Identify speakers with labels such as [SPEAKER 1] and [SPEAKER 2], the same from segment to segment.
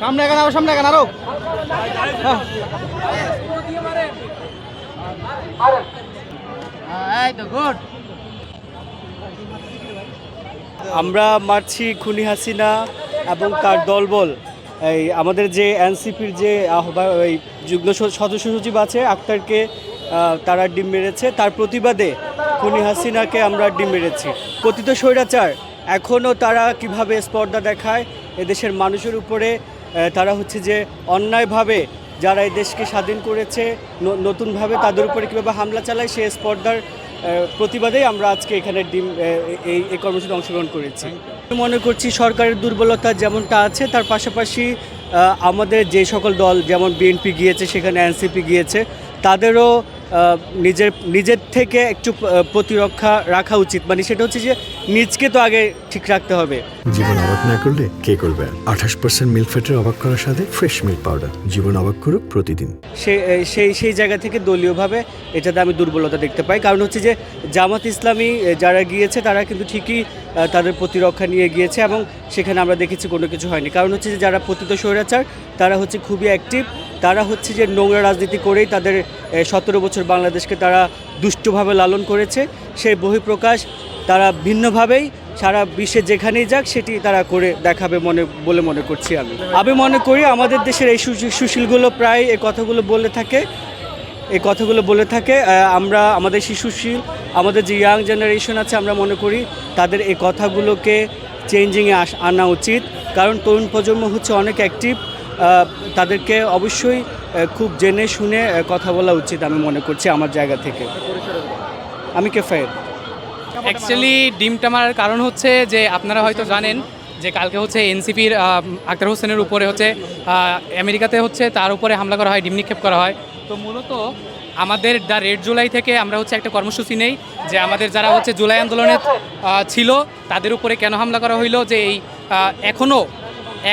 [SPEAKER 1] সামনে এখানে আরও, সামনে এখানে আরও। হ্যাঁ। গুড।
[SPEAKER 2] আমরা মারছি খুনি হাসিনা এবং তার দলবল। এই আমাদের যে এনসিপির যে এই যুগ্ম সদস্য সচিব আছে, আক্তারকে তারা ডিম মেরেছে। তার প্রতিবাদে খুনি হাসিনাকে আমরা ডিম মেরেছি। কথিত স্বৈরাচার এখনও তারা কীভাবে স্পর্ধা দেখায়, এদেশের মানুষের উপরে তারা হচ্ছে যে অন্যায়ভাবে যারা এই দেশকে স্বাধীন করেছে নতুনভাবে তাদের উপরে কীভাবে হামলা চালায় সেই স্পর্ধার প্রতিবাদেই আমরা আজকে এখানে ডিম এই এই কর্মসূচিতে অংশগ্রহণ করেছি। মনে করছি সরকারের দুর্বলতা যেমনটা আছে, তার পাশাপাশি আমাদের যে সকল দল, যেমন বিএনপি গিয়েছে, সেখানে এনসিপি গিয়েছে, তাদেরও নিজের নিজের থেকে একটু প্রতিরক্ষা রাখা উচিত। মানে সেটা হচ্ছে যে নিজকে তো আগে ঠিক রাখতে হবে।
[SPEAKER 3] জীবন অবাক না করলে কে করবে আঠাশ পার্সেন্ট মিল্ক ফ্যাটের অবাক করার সাথে ফ্রেশ মিল্ক পাউডার জীবন অবাক করুক প্রতিদিন।
[SPEAKER 2] সেই সেই জায়গা থেকে দলীয়ভাবে এটাতে আমি দুর্বলতা দেখতে পাই। কারণ হচ্ছে যে জামাত ইসলামী যারা গিয়েছে তারা কিন্তু ঠিকই তাদের প্রতিরক্ষা নিয়ে গিয়েছে এবং সেখানে আমরা দেখেছি কোনো কিছু হয়নি। কারণ হচ্ছে যে যারা পতিত স্বৈরাচার তারা হচ্ছে খুবই অ্যাক্টিভ তারা হচ্ছে যে নোংরা রাজনীতি করেই তাদের সতেরো বছর বাংলাদেশকে তারা দুষ্টভাবে লালন করেছে। সেই বহিঃপ্রকাশ তারা ভিন্নভাবেই সারা বিশ্বে যেখানেই যাক সেটি তারা করে দেখাবে মনে, বলে মনে করছি আমি। আমি মনে করি আমাদের দেশের এই সুশী- সুশীলগুলো প্রায় এই কথাগুলো বলে থাকে এই কথাগুলো বলে থাকে আমরা আমাদের শিশুশীল আমাদের যে ইয়াং জেনারেশন আছে আমরা মনে করি তাদের এই কথাগুলোকে চেঞ্জিংয়ে আনা উচিত। কারণ তরুণ প্রজন্ম হচ্ছে অনেক অ্যাক্টিভ তাদেরকে অবশ্যই খুব জেনে শুনে কথা বলা উচিত আমি মনে করছি আমার জায়গা থেকে। আমি কেফায়ের
[SPEAKER 4] অ্যাকচুয়ালি ডিমটা মারার কারণ হচ্ছে যে আপনারা হয়তো জানেন যে কালকে হচ্ছে এনসিপির আক্তার হোসেনের উপরে হচ্ছে আমেরিকাতে হচ্ছে তার উপরে হামলা করা হয়, ডিম নিক্ষেপ করা হয়। তো মূলত আমাদের দ্য রেড জুলাই থেকে আমরা হচ্ছে একটা কর্মসূচি নেই যে আমাদের যারা হচ্ছে জুলাই আন্দোলনে ছিল তাদের উপরে কেন হামলা করা হইল যে এই এখনও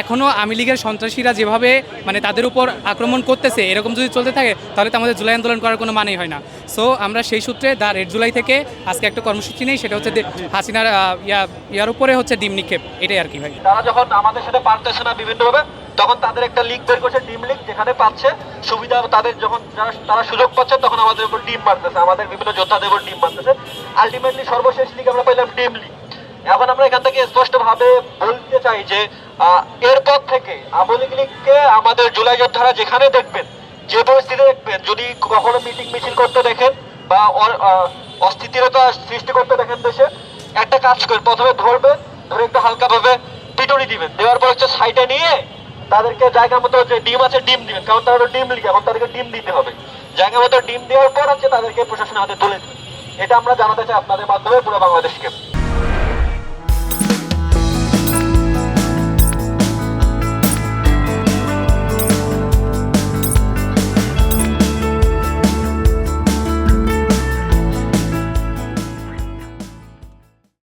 [SPEAKER 4] এখনও আওয়ামী লীগের সন্ত্রাসীরা যেভাবে মানে তাদের উপর আক্রমণ করতেছে, এরকম যদি চলতে থাকে, তাহলে তো আমাদের জুলাই আন্দোলন করার কোনো মানেই হয় না। সো আমরা সেই সূত্রে দা রেড জুলাই থেকে আজকে একটা কর্মসূচি নেই, সেটা হচ্ছে হাসিনার ইয়া, ইয়ার উপরে হচ্ছে ডিম নিক্ষেপ, এটাই আর কি ভাই।
[SPEAKER 5] তারা যখন আমাদের সাথে পারতেছে না বিভিন্নভাবে, তখন তাদের একটা লিগ বের করছে, ডিম লিগ যেখানে পাচ্ছে, সুবিধা তাদের যখন যারা, তারা সুযোগ পাচ্ছে, তখন আমাদের উপর ডিম মারতেছে, আমাদের বিভিন্ন যোদ্ধাদের উপর ডিম মারতেছে। আলটিমেটলি সর্বশেষ লিগ আমরা পাইলাম ডিম লিগ এখন আমরা এখান থেকে স্পষ্টভাবে বলতে চাই যে এরপর থেকে আওয়ামী লীগকে আমাদের জুলাই যোদ্ধারা যেখানে দেখবেন, যে পরিস্থিতি দেখবেন, যদি কখনো মিটিং মিছিল করতে দেখেন বা অস্থিতিরতা সৃষ্টি করতে দেখেন দেশে, একটা কাজ করে প্রথমে ধরবেন, ধরে একটু হালকাভাবে পিটুনি দিবেন। দেওয়ার পর হচ্ছে সাইডে নিয়ে তাদেরকে জায়গা মতো যে ডিম আছে, ডিম দিবেন। কারণ তারা ডিম লিখে এখন তাদেরকে ডিম দিতে হবে। জায়গা মতো ডিম দেওয়ার পর হচ্ছে তাদেরকে প্রশাসনের হাতে তুলে দিবেন। এটা আমরা জানাতে চাই আপনাদের মাধ্যমে পুরো বাংলাদেশকে।